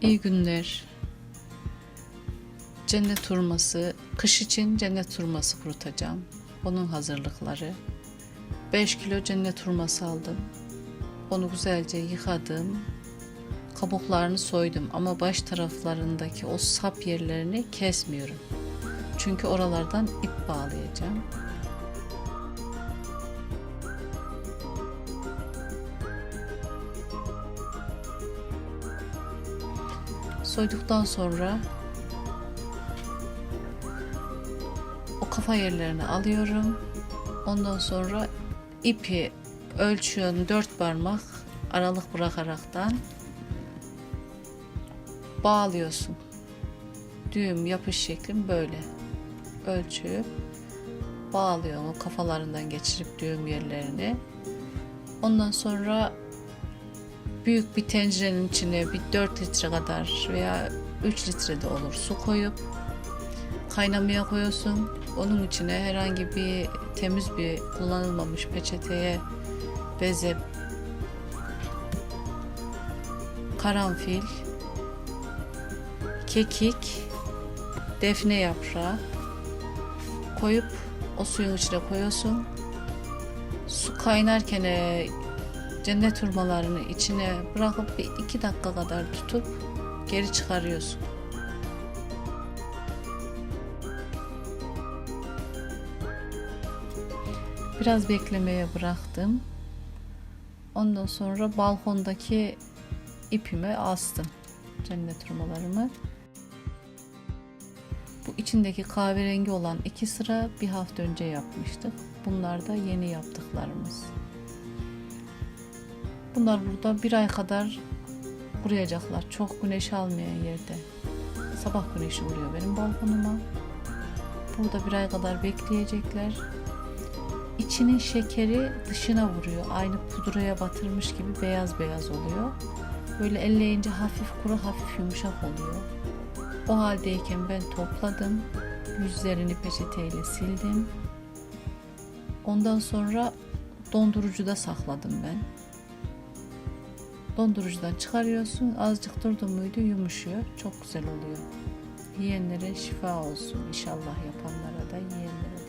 İyi günler. Cennet hurması, kış için cennet hurması kurutacağım. Onun hazırlıkları. 5 kilo cennet hurması aldım. Onu güzelce yıkadım. Kabuklarını soydum ama baş taraflarındaki o sap yerlerini kesmiyorum. Çünkü oralardan ip bağlayacağım. Soyduktan sonra o kafa yerlerini alıyorum. Ondan sonra ipi ölçüyorum dört parmak aralık bırakaraktan bağlıyorsun. Düğüm yapış şeklim böyle. Ölçüp bağlıyorum o kafalarından geçirip düğüm yerlerini. Ondan sonra büyük bir tencerenin içine bir 4 litre kadar veya 3 litre de olur su koyup kaynamaya koyuyorsun. Onun içine herhangi bir temiz bir kullanılmamış peçeteye beze karanfil kekik defne yaprağı koyup o suyun içine koyuyorsun. Su kaynarken e, cennet hurmalarını içine bırakıp bir iki dakika kadar tutup geri çıkarıyorsun. Biraz beklemeye bıraktım. Ondan sonra balkondaki ipime astım cennet hurmalarımı. Bu içindeki kahverengi olan iki sıra bir hafta önce yapmıştık. Bunlar da yeni yaptıklarımız. Bunlar burada bir ay kadar kuruyacaklar. Çok güneş almayan yerde. Sabah güneşi vuruyor benim balkonuma. Burada bir ay kadar bekleyecekler. İçinin şekeri dışına vuruyor. Aynı pudraya batırmış gibi beyaz beyaz oluyor. Böyle elleyince hafif kuru hafif yumuşak oluyor. O haldeyken ben topladım. Yüzlerini peçeteyle sildim. Ondan sonra dondurucuda sakladım ben. Dondurucudan çıkarıyorsun. Azıcık durdu muydu yumuşuyor. Çok güzel oluyor. Yiyenlere şifa olsun. İnşallah yapanlara da yiyenlere.